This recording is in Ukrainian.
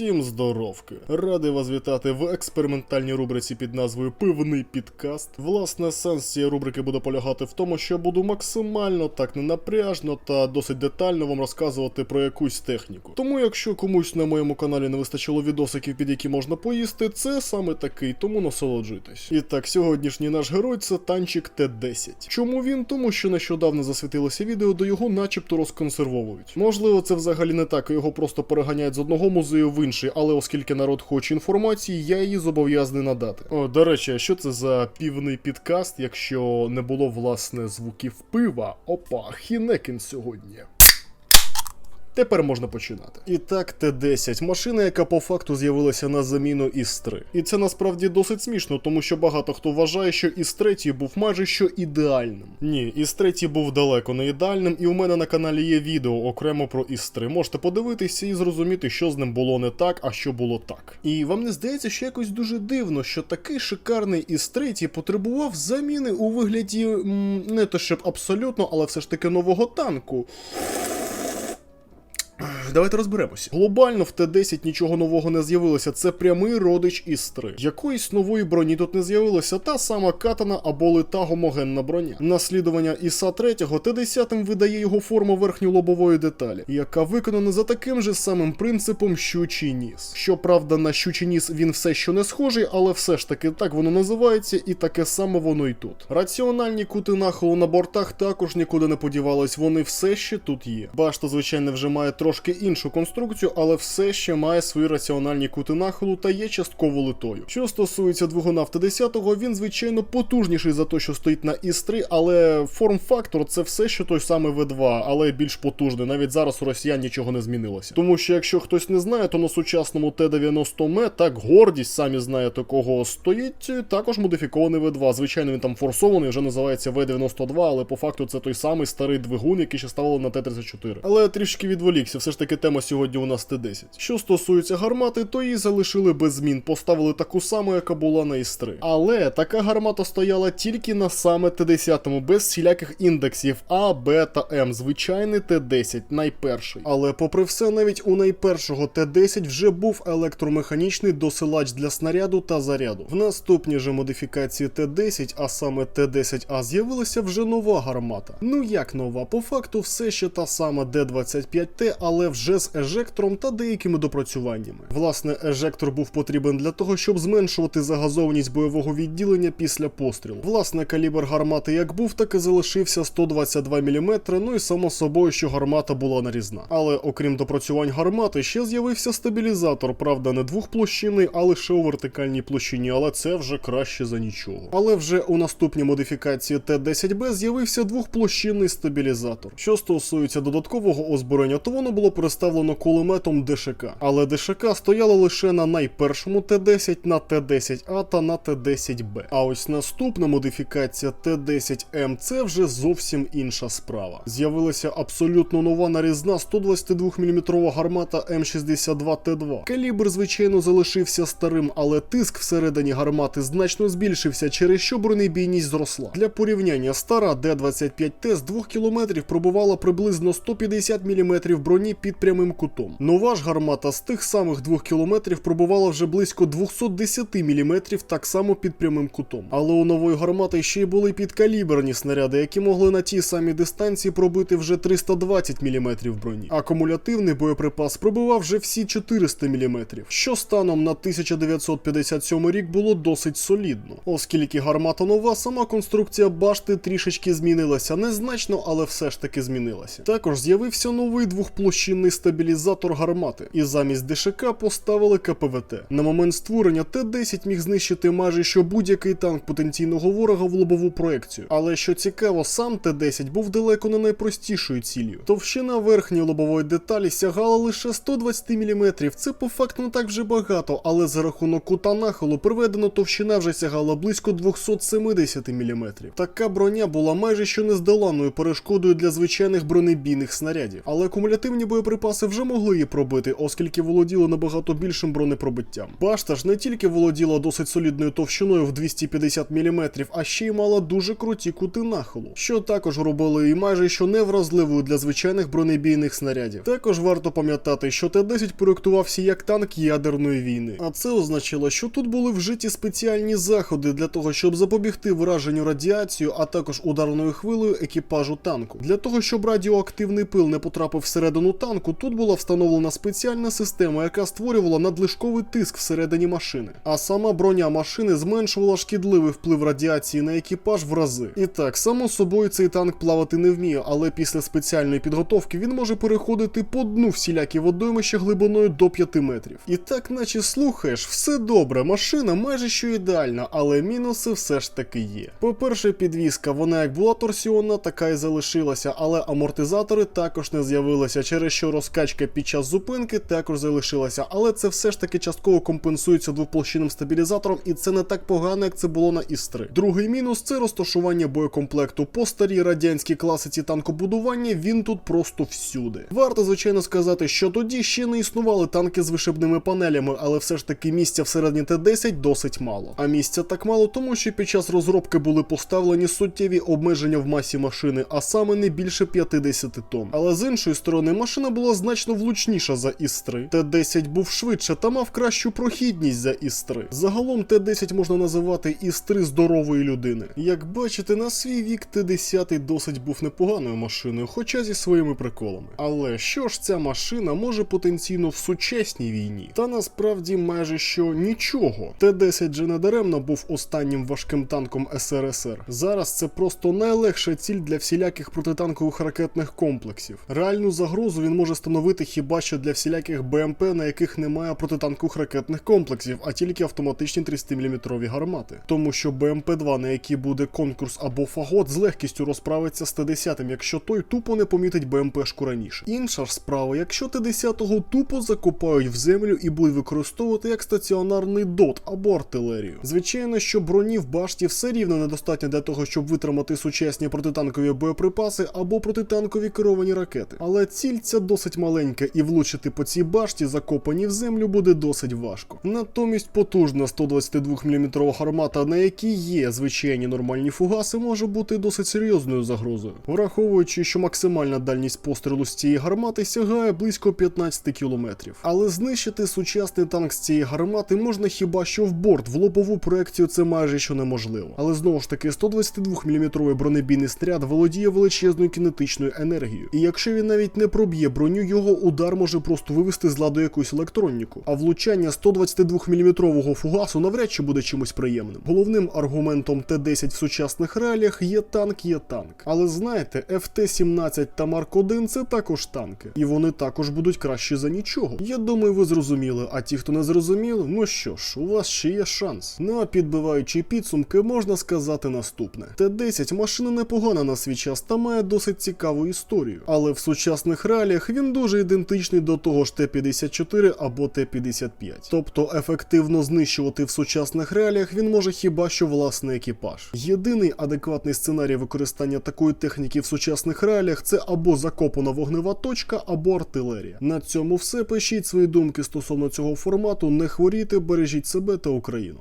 Всім здоровки! Радий вас вітати в експериментальній рубриці під назвою Пивний підкаст. Власне, сенс цієї рубрики буде полягати в тому, що я буду максимально так ненапряжно та досить детально вам розказувати про якусь техніку. Тому, якщо комусь на моєму каналі не вистачило відосиків, під які можна поїсти, це саме такий, тому насолоджуйтесь. І так, сьогоднішній наш герой це танчик Т-10. Чому він? Тому що нещодавно засвітилося відео, де його начебто розконсервовують. Можливо, це взагалі не так, його просто переганяють з одного музею в інший, але оскільки народ хоче інформації, я її зобов'язаний надати. О, до речі, що це за півний підкаст, якщо не було власне звуків пива? Опа, Хінекін сьогодні. Тепер можна починати. І так, Т-10 машина, яка по факту з'явилася на заміну ІС-3. І це насправді досить смішно, тому що багато хто вважає, що ІС-3 був майже що ідеальним. Ні, ІС-3 був далеко не ідеальним, і у мене на каналі є відео окремо про ІС-3. Можете подивитися і зрозуміти, що з ним було не так, а що було так. І вам не здається, що якось дуже дивно, що такий шикарний ІС-3 потребував заміни у вигляді м, не то щоб абсолютно, але все ж таки нового танку. Давайте розберемося. Глобально в Т-10 нічого нового не з'явилося. Це прямий родич ІС-3. Якоїсь нової броні тут не з'явилося, та сама катана або лита гомогенна броня. Наслідування іса 3 Т-10 видає його форму верхньолобової деталі, яка виконана за таким же самим принципом щучий ніс. Щоправда, на щучий ніс він все ще не схожий, але все ж таки так воно називається, і таке саме воно й тут. Раціональні кути нахилу на бортах також нікуди не подівались, вони все ще тут є. Башта, звичайно, вже має трошки іншу конструкцію, але все ще має свої раціональні кути нахилу та є частково литою. Що стосується двигуна в Т-10, він звичайно потужніший за те, що стоїть на ІС-3, але форм-фактор це все ще той самий В2, але більш потужний. Навіть зараз у росіян нічого не змінилося. Тому що якщо хтось не знає, то на сучасному Т-90 м так гордість, самі знаєте кого стоїть, також модифікований В2. Звичайно, він там форсований, вже називається В-92, але по факту це той самий старий двигун, який ще ставили на Т-34. Але трішки відволікся, все ж таки тема сьогодні у нас Т-10. Що стосується гармати, то її залишили без змін, поставили таку саму, яка була на Іс-3. Але така гармата стояла тільки на саме Т-10, без всіляких індексів А, Б та М. Звичайний Т-10, найперший. Але попри все, навіть у найпершого Т-10 вже був електромеханічний досилач для снаряду та заряду. В наступній же модифікації Т-10, а саме Т-10А, з'явилася вже нова гармата. Ну як нова? По факту все ще та сама Д-25Т, але вже з ежектором та деякими допрацюваннями. Власне, ежектор був потрібен для того, щоб зменшувати загазованість бойового відділення після пострілу. Власне, калібр гармати як був, так і залишився 122 мм, ну і само собою, що гармата була нарізна. Але окрім допрацювань гармати, ще з'явився стабілізатор, правда, не двохплощинний, а лише у вертикальній площині, але це вже краще за нічого. Але вже у наступній модифікації Т-10Б з'явився двохплощинний стабілізатор. Що стосується додаткового озброєння, то воно було представлено кулеметом ДШК. Але ДШК стояло лише на найпершому Т-10, на Т-10А та на Т-10Б. А ось наступна модифікація Т-10М це вже зовсім інша справа. З'явилася абсолютно нова нарізна 122 мм гармата М62Т2. Калібр, звичайно, залишився старим, але тиск всередині гармати значно збільшився, через що бронебійність зросла. Для порівняння стара Д-25Т з 2 км пробувала приблизно 150 мм броні під прямим кутом. Нова ж гармата з тих самих 2 км пробувала вже близько 210 мм так само під прямим кутом. Але у нової гармати ще й були підкаліберні снаряди, які могли на тій самій дистанції пробити вже 320 мм броні. Акумулятивний боєприпас пробивав вже всі 400 мм, що станом на 1957 рік було досить солідно. Оскільки гармата нова, сама конструкція башти трішечки змінилася, незначно, але все ж таки змінилася. Також з'явився новий двохплощинний стабілізатор гармати, і замість ДШК поставили КПВТ. На момент створення Т-10 міг знищити майже що будь-який танк потенційного ворога в лобову проекцію. Але що цікаво, сам Т-10 був далеко не найпростішою ціллю. Товщина верхньої лобової деталі сягала лише 120 мм. Це по факту не так вже багато, але за рахунок кута нахилу приведено товщина вже сягала близько 270 мм. Така броня була майже що нездоланною перешкодою для звичайних бронебійних снарядів. Але кумулятивні боєприпаси боєприпаси вже могли її пробити, оскільки володіли набагато більшим бронепробиттям. Башта ж не тільки володіла досить солідною товщиною в 250 мм, а ще й мала дуже круті кути нахилу, що також робили її майже що невразливою для звичайних бронебійних снарядів. Також варто пам'ятати, що Т-10 проєктувався як танк ядерної війни, а це означало, що тут були вжиті спеціальні заходи для того, щоб запобігти враженню радіацією, а також ударною хвилею екіпажу танку. Для того, щоб радіоактивний пил не потрапив всередину танку, тут була встановлена спеціальна система, яка створювала надлишковий тиск всередині машини. А сама броня машини зменшувала шкідливий вплив радіації на екіпаж в рази. І так, само собою цей танк плавати не вміє, але після спеціальної підготовки він може переходити по дну всілякі водоймища глибиною до 5 метрів. І так, наче слухаєш, все добре, машина майже що ідеальна, але мінуси все ж таки є. По-перше, підвізка, вона як була торсіонна, така і залишилася, але амортизатори також не з'явилися, через що розкачка під час зупинки також залишилася, але це все ж таки частково компенсується двоплощинним стабілізатором, і це не так погано, як це було на ІС-3. Другий мінус це розташування боєкомплекту. По старій радянській класиці танкобудування він тут просто всюди. Варто, звичайно, сказати, що тоді ще не існували танки з вишибними панелями, але все ж таки місця всередині Т-10 досить мало. А місця так мало, тому що під час розробки були поставлені суттєві обмеження в масі машини, а саме не більше 50 тонн. Але з іншої сторони, машина була значно влучніша за ІС-3. Т-10 був швидше та мав кращу прохідність за ІС-3. Загалом Т-10 можна називати ІС-3 здорової людини. Як бачите, на свій вік Т-10 досить був непоганою машиною, хоча зі своїми приколами. Але що ж ця машина може потенційно в сучасній війні? Та насправді майже що нічого. Т-10 же недаремно був останнім важким танком СРСР. Зараз це просто найлегша ціль для всіляких протитанкових ракетних комплексів. Реальну загрозу він може становити хіба що для всіляких БМП, на яких немає протитанкових ракетних комплексів, а тільки автоматичні 30-мм гармати. Тому що БМП-2, на який буде конкурс або фагот, з легкістю розправиться з Т-10, якщо той тупо не помітить БМПшку раніше. Інша ж справа, якщо Т-10 тупо закопають в землю і будуть використовувати як стаціонарний дот або артилерію. Звичайно, що броні в башті все рівно недостатньо для того, щоб витримати сучасні протитанкові боєприпаси або протитанкові керовані ракети. Але ціль ця досить маленька, і влучити по цій башті, закопаній в землю, буде досить важко. Натомість потужна 122 мм гармата, на якій є звичайні нормальні фугаси, може бути досить серйозною загрозою, враховуючи, що максимальна дальність пострілу з цієї гармати сягає близько 15 кілометрів. Але знищити сучасний танк з цієї гармати можна хіба що в борт, в лобову проекцію це майже що неможливо. Але знову ж таки, 122 мм бронебійний снаряд володіє величезною кінетичною енергією. І якщо він навіть не проб'є броню, його удар може просто вивести з ладу якусь електроніку. А влучання 122 мм фугасу навряд чи буде чимось приємним. Головним аргументом Т-10 в сучасних реаліях є танк, є танк. Але знаєте, ФТ-17 та Марк 1 це також танки, і вони також будуть кращі за нічого. Я думаю, ви зрозуміли. А ті, хто не зрозуміли, ну що ж, у вас ще є шанс. Ну а підбиваючи підсумки, можна сказати наступне: Т-10 машина непогана на свій час та має досить цікаву історію. Але в сучасних реаліях він дуже ідентичний до того ж Т-54 або Т-55. Тобто ефективно знищувати в сучасних реаліях він може хіба що власний екіпаж. Єдиний адекватний сценарій використання такої техніки в сучасних реаліях це або закопана вогнева точка, або артилерія. На цьому все. Пишіть свої думки стосовно цього формату. Не хворійте, бережіть себе та Україну.